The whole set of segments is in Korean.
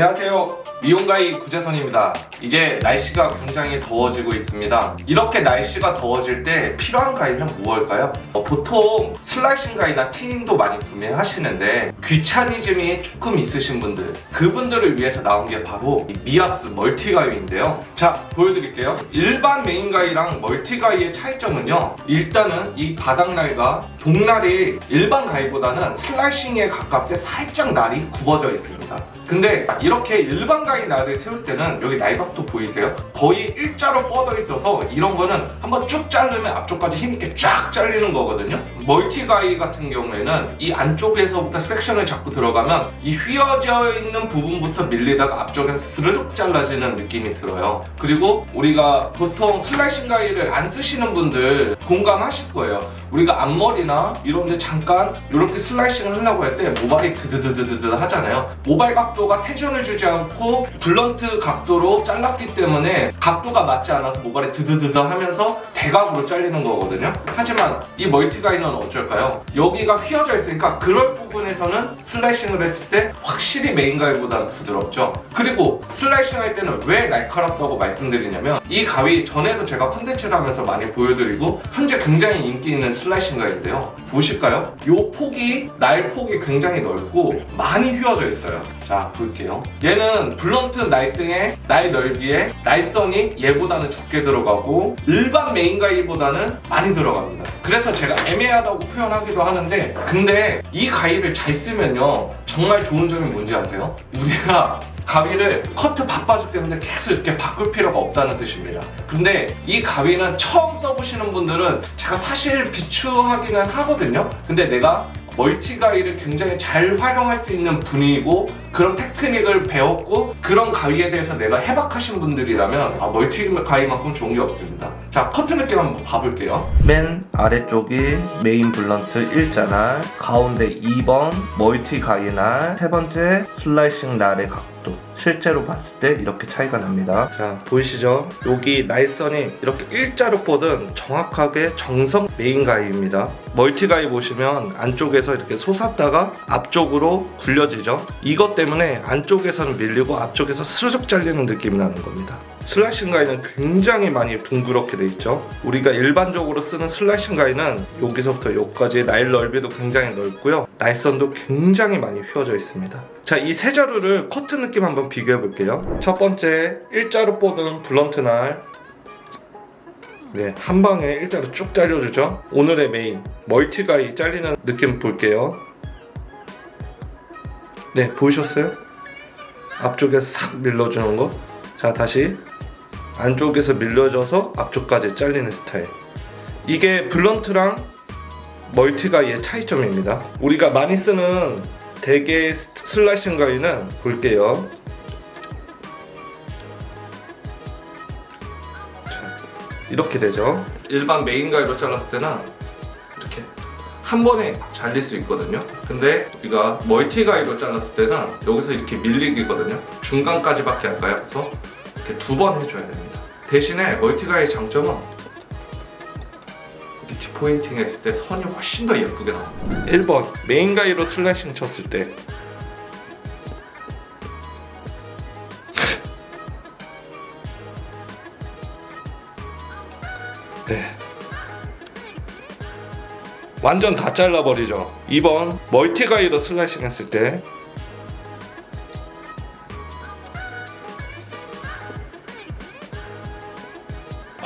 안녕하세요. 미용가이 구재선입니다. 이제 날씨가 굉장히 더워지고 있습니다. 이렇게 날씨가 더워질 때 필요한 가위는 무엇일까요? 어, 보통 슬라이싱 가위나 티닝도 많이 구매하시는데 귀차니즘이 조금 있으신 분들 그분들을 위해서 나온 게 바로 이 미아스 멀티 가위인데요. 자 보여드릴게요. 일반 메인 가위랑 멀티 가위의 차이점은요. 일단은 이 바닥 날과 동날이 일반 가위보다는 슬라이싱에 가깝게 살짝 날이 굽어져 있습니다. 근데 이렇게 일반 가위 날을 세울 때는 여기 날각도 보이세요? 거의 일자로 뻗어 있어서 이런 거는 한번 쭉 자르면 앞쪽까지 힘있게 쫙 잘리는 거거든요. 멀티 가위 같은 경우에는 이 안쪽에서부터 섹션을 잡고 들어가면 이 휘어져 있는 부분부터 밀리다가 앞쪽에서 스르륵 잘라지는 느낌이 들어요. 그리고 우리가 보통 슬라이싱 가위를 안 쓰시는 분들 공감하실 거예요. 우리가 앞머리나 이런 데 잠깐 이렇게 슬라이싱을 하려고 할 때 모발이 드드드드드 하잖아요. 모발 각도가 텐션을 주지 않고 블런트 각도로 잘랐기 때문에 각도가 맞지 않아서 모발이 드드드드 하면서 대각으로 잘리는 거거든요. 하지만 이 멀티가이는 어쩔까요? 여기가 휘어져 있으니까 그럴 부분에서는 슬라이싱을 했을 때 확실히 메인가이보다는 부드럽죠. 그리고 슬라이싱 할 때는 왜 날카롭다고 말씀드리냐면 이 가위 전에도 제가 컨텐츠를 하면서 많이 보여드리고 현재 굉장히 인기 있는 슬라이싱 가위인데요. 보실까요? 이 폭이 날 폭이 굉장히 넓고 많이 휘어져 있어요. 자 볼게요. 얘는 블런트 날등의 날 넓이에 날선이 얘보다는 적게 들어가고 일반 메인 가위보다는 많이 들어갑니다. 그래서 제가 애매하다고 표현하기도 하는데 근데 이 가위를 잘 쓰면요 정말 좋은 점이 뭔지 아세요? 우리가 가위를 커트 바빠주기 때문에 계속 이렇게 바꿀 필요가 없다는 뜻입니다. 근데 이 가위는 처음 써보시는 분들은 제가 사실 비추하기는 하거든요. 근데 내가 멀티 가위를 굉장히 잘 활용할 수 있는 분이고 그런 테크닉을 배웠고 그런 가위에 대해서 내가 해박하신 분들이라면 아, 멀티 가위만큼 좋은 게 없습니다. 자 커트 느낌 한번 봐볼게요. 맨 아래쪽이 메인 블런트 일자날, 가운데 2번 멀티 가위날, 세 번째 슬라이싱 날의 각도. 실제로 봤을 때 이렇게 차이가 납니다. 자, 보이시죠? 여기 날선이 이렇게 일자로 뻗은 정확하게 정석 메인 가위입니다. 멀티 가위 보시면 안쪽에서 이렇게 솟았다가 앞쪽으로 굴려지죠? 이것 때문에 안쪽에서는 밀리고 앞쪽에서 스르륵 잘리는 느낌이 나는 겁니다. 슬라이싱 가위는 굉장히 많이 둥그렇게 돼 있죠. 우리가 일반적으로 쓰는 슬라이싱 가위는 여기서부터 여기까지 날 넓이도 굉장히 넓고요. 날선도 굉장히 많이 휘어져 있습니다. 자, 이 세 자루를 커트 느낌 한번 비교해 볼게요. 첫 번째, 일자로 뻗은 블런트 날. 네, 한 방에 일자로 쭉 잘려주죠. 오늘의 메인, 멀티 가위 잘리는 느낌 볼게요. 네, 보이셨어요? 앞쪽에서 싹 밀어주는 거. 자, 다시 안쪽에서 밀려져서 앞쪽까지 잘리는 스타일. 이게 블런트랑 멀티가이의 차이점입니다. 우리가 많이 쓰는 대개 스- 슬라이싱 가위는 볼게요. 자, 이렇게 되죠. 일반 메인 가위로 잘랐을 때는 이렇게 한 번에 잘릴 수 있거든요. 근데 우리가 멀티 가위로 잘랐을 때는 여기서 이렇게 밀리기거든요. 중간까지밖에 안 가요. 그래서 이렇게 두 번 해줘야 됩니다. 대신에 멀티가의 장점은 이렇게 디포인팅 했을 때 선이 훨씬 더 예쁘게 나옵니다. 1번 메인 가이로 슬래싱 쳤을 때 네. 완전 다 잘라버리죠. 2번 멀티 가이로 슬래싱 했을 때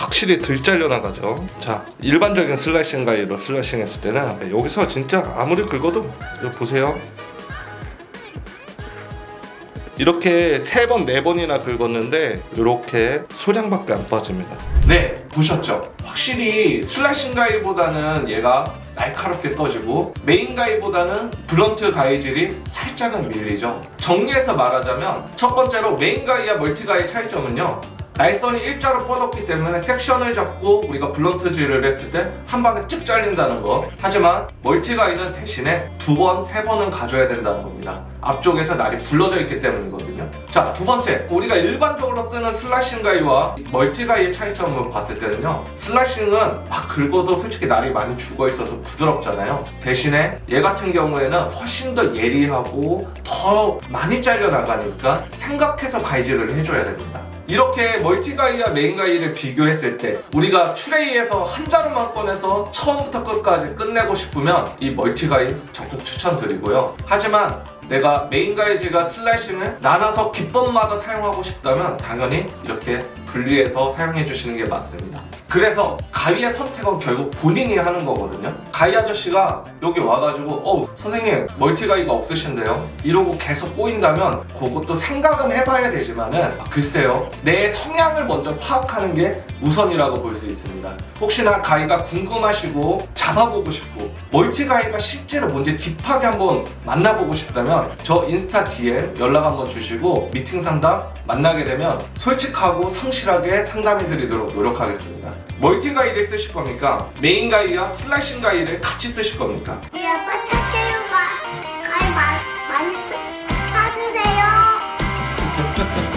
확실히 덜 잘려 나가죠. 자, 일반적인 슬라이싱 가위로 슬라이싱 했을 때는 여기서 진짜 아무리 긁어도 보세요. 이렇게 세 번, 네 번이나 긁었는데 이렇게 소량밖에 안 빠집니다. 네, 보셨죠? 확실히 슬라이싱 가위보다는 얘가 날카롭게 떠지고 메인 가위보다는 블런트 가위질이 살짝은 밀리죠. 정리해서 말하자면 첫 번째로 메인 가위와 멀티 가위 차이점은요. 날선이 일자로 뻗었기 때문에 섹션을 잡고 우리가 블런트질을 했을 때 한 방에 쭉 잘린다는 거. 하지만 멀티가이는 대신에 두 번, 세 번은 가져야 된다는 겁니다. 앞쪽에서 날이 굴러져 있기 때문이거든요. 자, 두 번째. 우리가 일반적으로 쓰는 슬라이싱 가이와 멀티 가이의 차이점을 봤을 때는요. 슬라이싱은 막 긁어도 솔직히 날이 많이 죽어 있어서 부드럽잖아요. 대신에 얘 같은 경우에는 훨씬 더 예리하고 더 많이 잘려 나가니까 생각해서 가이질을 해줘야 됩니다. 이렇게 멀티가이와 메인가이를 비교했을 때 우리가 추레이에서 한 자루만 꺼내서 처음부터 끝까지 끝내고 싶으면 이 멀티가이 적극 추천드리고요. 하지만 내가 메인가이즈가 슬라이싱을 나눠서 기법마다 사용하고 싶다면 당연히 이렇게 분리해서 사용해 주시는 게 맞습니다. 그래서 가위의 선택은 결국 본인이 하는 거거든요. 가위 아저씨가 여기 와가지고 어 선생님 멀티가위가 없으신데요? 이러고 계속 꼬인다면 그것도 생각은 해봐야 되지만은 아, 글쎄요 내 성향을 먼저 파악하는 게 우선이라고 볼 수 있습니다. 혹시나 가위가 궁금하시고 잡아보고 싶고 멀티가위가 실제로 뭔지 딥하게 한번 만나보고 싶다면 저 인스타 DM 연락 한번 주시고 미팅 상담 만나게 되면 솔직하고 성실하게 상담해 드리도록 노력하겠습니다. 멀티 가이를 쓰실 겁니까? 메인 가이와 슬래싱 가이를 같이 쓰실 겁니까? 우리 아빠 찾게요 가 가위 많이 사주세요.